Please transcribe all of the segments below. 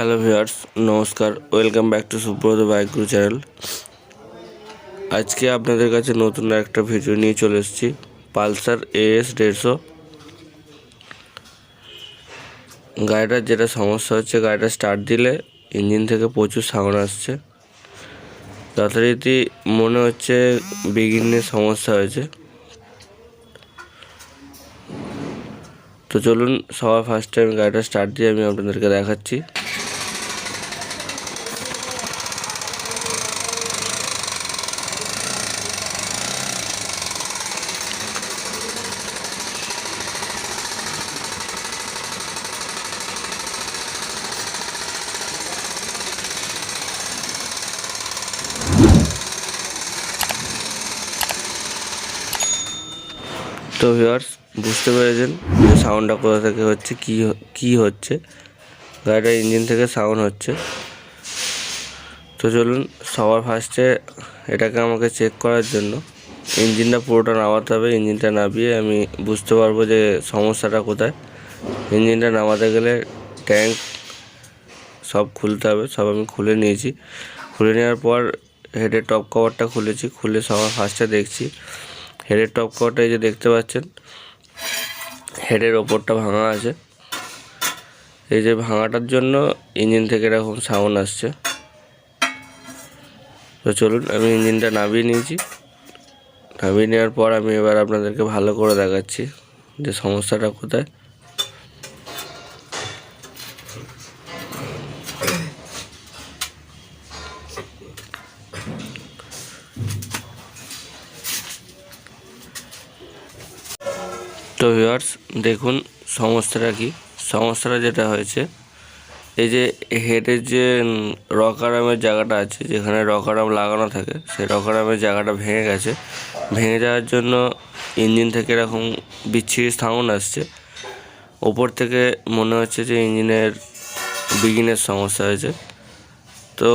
Hello viewers, নমস্কার, welcome back to Subrata bike Guru channel. আজকে আপনাদের কাছে নতুন একটা ভিডিও নিয়ে চলে এসেছি, পালসার এএস দেড়শো। গাড়িটার যেটা সমস্যা হচ্ছে, গাড়িটা স্টার্ট দিলে ইঞ্জিন থেকে প্রচুর সাউন্ড আসছে। যথারীতি মনে হচ্ছে বিগিনের সমস্যা হয়েছে। তো চলুন সবার ফার্স্ট টাইম গাড়িটা স্টার্ট দিয়ে আমি আপনাদেরকে দেখাচ্ছি। তো ভিউয়ার্স বুঝতে পেরেছেন যে সাউন্ডটা কোথা থেকে হচ্ছে, কী কী হচ্ছে। গাড়িটার ইঞ্জিন থেকে সাউন্ড হচ্ছে। তো চলুন, সবার ফার্স্টে এটাকে আমাকে চেক করার জন্য। ইঞ্জিনটা পুরোটা নামাতে হবে ইঞ্জিনটা নামিয়ে আমি বুঝতে পারব যে সমস্যাটা কোথায়। ইঞ্জিনটা নামাতে গেলে ট্যাঙ্ক সব খুলতে হবে, সব আমি খুলে নিয়েছি। খুলে নেওয়ার পর হেডের টপ কভারটা খুলেছি, খুলে সবার ফার্স্টে দেখছি। হেডের টপ কভারটা এই যে দেখতে পাচ্ছেন, হেডের ওপরটা ভাঙা আছে। এই যে ভাঙাটার জন্য ইঞ্জিন থেকে এরকম সাউন্ড আসছে। তো চলুন, আমি ইঞ্জিনটা নামিয়ে নিয়েছি। নামিয়ে নেওয়ার পর আমি এবার আপনাদেরকে ভালো করে দেখাচ্ছি যে সমস্যাটা কোথায়। তো ভিউয়ার্স দেখুন সমস্যাটা কি। সমস্যাটা যেটা হয়েছে, এই যে হেডের যে রকারামের জায়গাটা আছে, যেখানে রকারাম লাগানো থাকে, সেই রকারামের জায়গাটা ভেঙে গেছে। ভেঙে যাওয়ার জন্য ইঞ্জিন থেকে এরকম বিচ্ছিরি সাউন্ড আসছে। ওপর থেকে মনে হচ্ছে যে ইঞ্জিনের বিগিনের সমস্যা হয়েছে। তো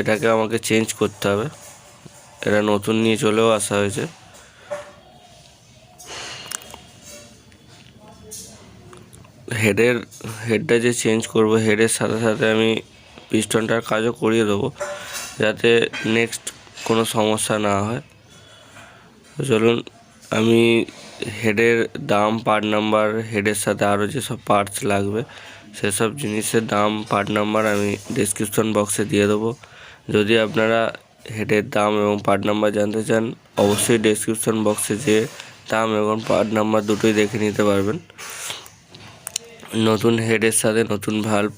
এটাকে আমাকে চেঞ্জ করতে হবে। এটা নতুন নিয়ে চলেও আসা হয়েছে। হেডের হেডটা যে চেঞ্জ করব হেডের সাথে সাথে আমি পিস্টনটার কাজও করিয়ে দেবো, যাতে নেক্সট কোনো সমস্যা না হয়। চলুন, আমি হেডের দাম পার্ট নাম্বার হেডের সাথে আরও যেসব পার্টস লাগবে, সেসব জিনিসের দাম পার্ট নাম্বার আমি ডিসক্রিপশন বক্সে দিয়ে দেবো। যদি আপনারা হেডের দাম এবং পার্ট নাম্বার জানতে চান, অবশ্যই ডিসক্রিপশন বক্সে যেয়ে দাম এবং পার্ট নাম্বার দুটোই দেখে নিতে পারবেন। নতুন হেডের সাথে নতুন ভাল্ব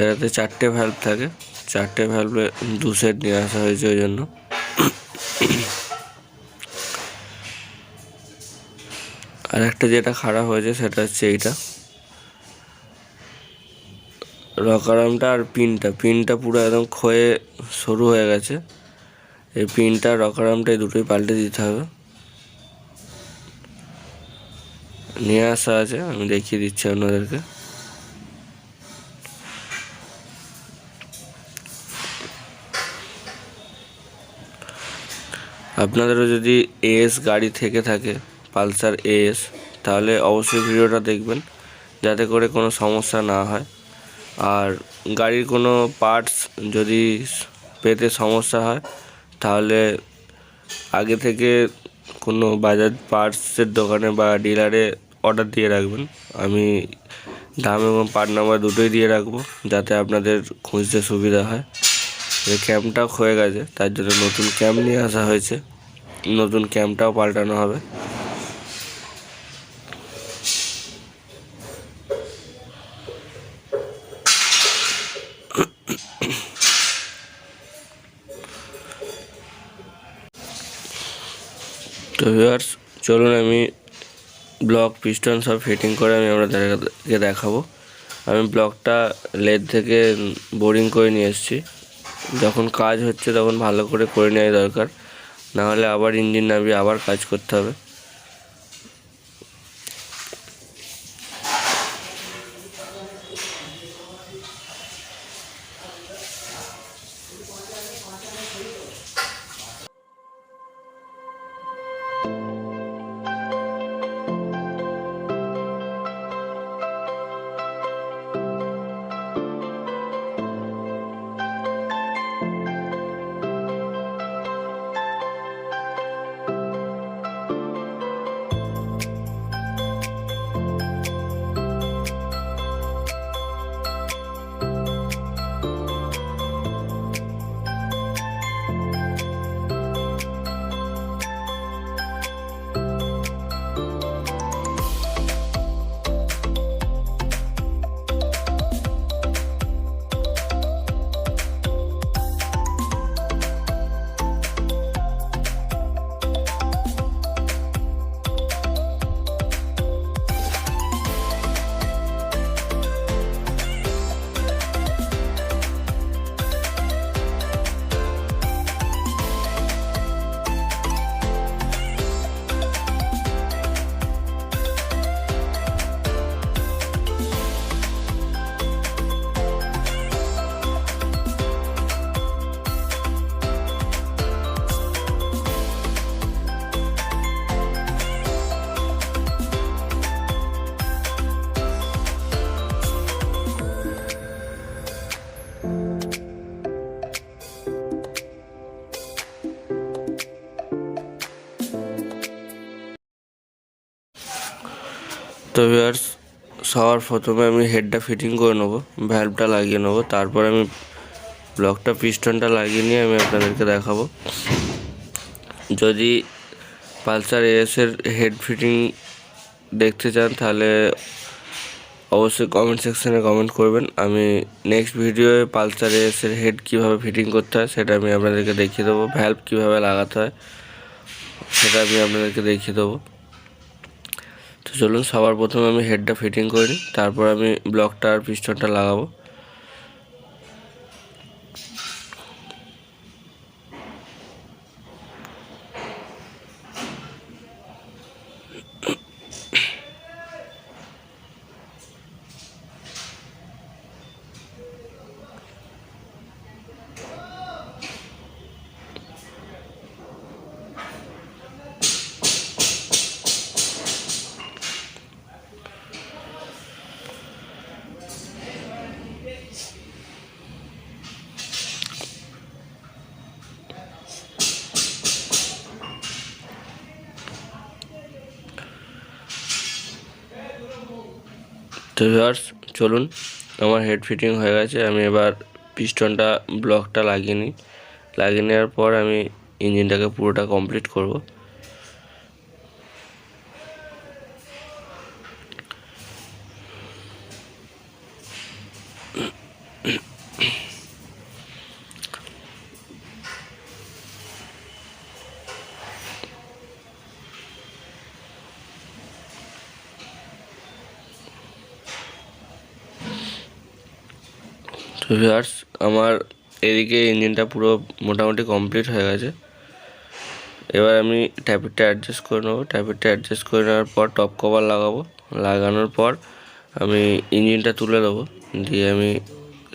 এটাতে চারটে ভ্যালভ থাকে। চারটে ভ্যালভে দু সেট নিয়ে আসা হয়েছে ওই জন্য। আর একটা যেটা খারাপ হয়েছে সেটা হচ্ছে এইটা। রকারামটা আর পিনটা। পিনটা পুরো একদম ক্ষয়ে সরু হয়ে গেছে। এই পিনটা, রকারামটা এই দুটোই পাল্টে দিতে হবে। নিয়ে আসা আছে, আমি দেখিয়ে দিচ্ছি আপনাদেরকে। আপনাদেরও যদি এএস গাড়ি থেকে থাকে, পালসার এএস তাহলে অবশ্যই ভিডিওটা দেখবেন, যাতে করে কোনো সমস্যা না হয়। আর গাড়ির কোনো পার্টস যদি পেতে সমস্যা হয়, তাহলে আগে থেকে কোনো বাজাজ পার্টসের দোকানে বা ডিলারে অর্ডার দিয়ে রাখবেন। আমি দাম এবং পার্ট নাম্বার দুটোই দিয়ে রাখব, যাতে আপনাদের খুঁজতে সুবিধা হয়। এই ক্যাম্পটাও ক্ষয়ে গেছে, তার জন্য নতুন ক্যাম্প নিয়ে আসা হয়েছে। নতুন ক্যাম্পটাও পাল্টানো হবে। তো ভিউয়ার্স চলুন আমি ব্লক পিস্টন সব ফিটিং করে আমি আপনাদেরকে দেখাবো। আমি ব্লকটা লেদ থেকে বোরিং করে নিয়ে এসেছি। যখন কাজ হচ্ছে তখন ভালো করে করে নেওয়া দরকার। নাহলে আবার ইঞ্জিন নামিয়ে আবার কাজ করতে হবে। তো ভিউয়ার্স সবার প্রথমে আমি হেডটা ফিটিং করে নেব ভ্যালভটা লাগিয়ে নেব, তারপর আমি ব্লকটা পিস্টনটা লাগিয়ে নিয়ে আমি আপনাদেরকে দেখাবো। যদি পালসার এসের হেড ফিটিং দেখতে চান, তাহলে অবশ্যই কমেন্ট সেকশানে কমেন্ট করবেন। আমি নেক্সট ভিডিওয়ে পালসার এসের হেড কীভাবে ফিটিং করতে হয়, সেটা আমি আপনাদেরকে দেখিয়ে দেবো। ভ্যালভ কীভাবে লাগাতে হয়, সেটা আমি আপনাদেরকে দেখিয়ে দেবো। তো চলুন, সবার প্রথমে আমি হেডটা ফিটিং করে নিই। তারপর আমি ব্লকটা আর পিস্টনটা লাগাবো। তো ভিউয়ার্স চলুন, আমার হেড ফিটিং হয়ে গেছে, আমি এবার পিস্টনটা ব্লকটা লাগিয়ে নিই। লাগিয়ে নেওয়ার পর আমি ইঞ্জিনটাকে পুরোটা কমপ্লিট করব। ভিউয়ার্স, আমার এদিকে ইঞ্জিনটা পুরো মোটামুটি কমপ্লিট হয়ে গেছে। এবার আমি ট্যাপিটটা অ্যাডজাস্ট করে নেব। ট্যাপিটটা অ্যাডজাস্ট করে নেওয়ার পর টপ কভার লাগাবো। লাগানোর পর আমি ইঞ্জিনটা তুলে দেবো। দিয়ে আমি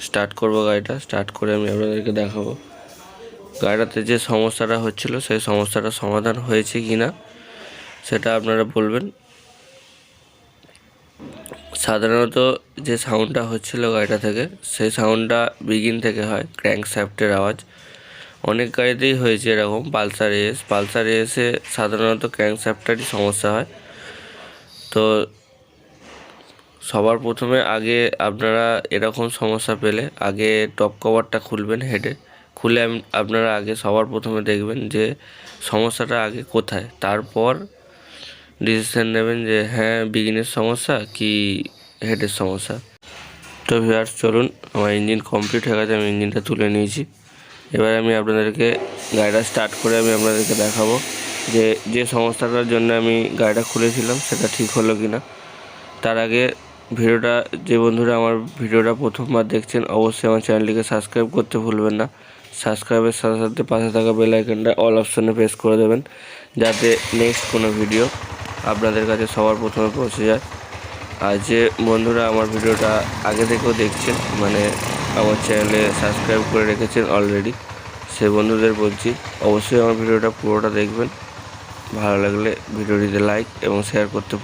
স্টার্ট করব গাড়িটা। স্টার্ট করে আমি আপনাদেরকে দেখাবো। গাড়িটাতে যে সমস্যাটা হচ্ছিল, সেই সমস্যাটা সমাধান হয়েছে কি না সেটা আপনারা বলবেন। সাধারণত যে সাউন্ডটা হচ্ছিল গাড়িটা থেকে, সেই সাউন্ডটা বিগিন থেকে হয় ক্র্যাঙ্ক শ্যাফটের আওয়াজ। অনেক গাড়িতেই হয়েছে এরকম, পালসার এস পালসার এসে সাধারণত ক্র্যাঙ্ক শ্যাফটারই সমস্যা হয়। তো সবার প্রথমে আগে আপনারা এরকম সমস্যা পেলে আগে টপ কভারটা খুলবেন হেডে খুলে আপনারা আগে সবার প্রথমে দেখবেন যে সমস্যাটা আগে কোথায়। তারপর ডিসিশান নেবেন যে হ্যাঁ বিগিনের সমস্যা কি হেডের সমস্যা। তো ভিউয়ার্স, চলুন, আমার ইঞ্জিন কমপ্লিট হয়ে গেছে, আমি ইঞ্জিনটা তুলে নিয়েছি। এবার আমি আপনাদেরকে গাড়িটা স্টার্ট করে আমি আপনাদেরকে দেখাবো যে যে সমস্যাটার জন্য আমি গাড়িটা খুলেছিলাম, সেটা ঠিক হলো কি না তার আগে ভিডিওটা, যে বন্ধুরা আমার ভিডিওটা প্রথমবার দেখছেন, অবশ্যই আমার চ্যানেলটিকে সাবস্ক্রাইব করতে ভুলবেন না। সাবস্ক্রাইবের সাথে সাথে পাশে থাকা বেল আইকনটা অল অপশনে প্রেস করে দেবেন, যাতে নেক্সট কোনো ভিডিও আপনাদের কাছে সবার প্রথমে পৌঁছে যায়। আর যে বন্ধুরা আমার ভিডিওটা আগে থেকেও দেখছেন মানে আমার চ্যানেলে সাবস্ক্রাইব করে রেখেছেন অলরেডি সে বন্ধুদের বলছি, অবশ্যই আমার ভিডিওটা পুরোটা দেখবেন। ভালো লাগলে ভিডিওটিতে লাইক এবং শেয়ার করতে